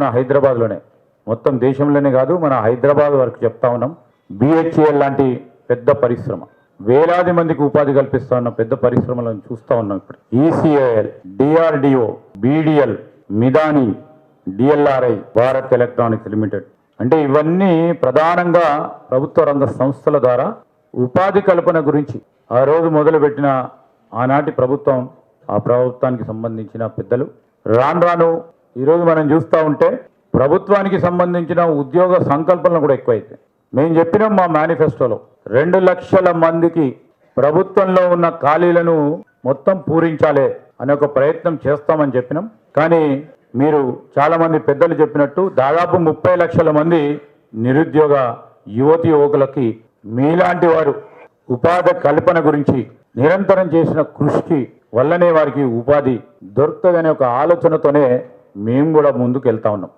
మన హైదరాబాద్లోనే. మొత్తం దేశంలోనే కాదు మన హైదరాబాద్ వరకు చెప్తా ఉన్నాం. బిహెచ్ఏఎల్ లాంటి పెద్ద పరిశ్రమ. వేలాది మందికి ఉపాధి కల్పిస్తా ఉన్న పెద్ద పరిశ్రమలను చూస్తా ఉన్నాం ఇప్పుడు. ECIL DRDO BDL Midhani DLRI Bharat electronics limited అంటే ఇవన్నీ ప్రధానంగా ప్రభుత్వ రంగ సంస్థల ద్వారా ఉపాధి కల్పన గురించి ఆ రోజు మొదలుపెట్టిన ఆనాటి ప్రభుత్వం ఆ ప్రభుత్వానికి సంబంధించిన పెద్దలు. రాను రాను ఈరోజు మనం చూస్తూ ఉంటే ప్రభుత్వానికి సంబంధించిన ఉద్యోగ సంకల్పనలు కూడా ఎక్కువైతాయి మేము చెప్పినాం మా మేనిఫెస్టోలో రెండు లక్షల మందికి ప్రభుత్వంలో ఉన్న ఖాళీలను మొత్తం పూరించాలి అనే ఒక ప్రయత్నం చేస్తామని చెప్పినాం. కానీ మీరు చాలామంది పెద్దలు చెప్పినట్టు దాదాపు ముప్పై లక్షల మంది నిరుద్యోగ యువతి యువకులకి మీలాంటి వారు ఉపాధి కల్పన గురించి నిరంతరం చేసిన కృషికి వల్లనే వారికి ఉపాధి దొరుకుతుందనే ఒక ఆలోచనతోనే మేము కూడా ముందుకు వెళ్తా ఉన్నాం.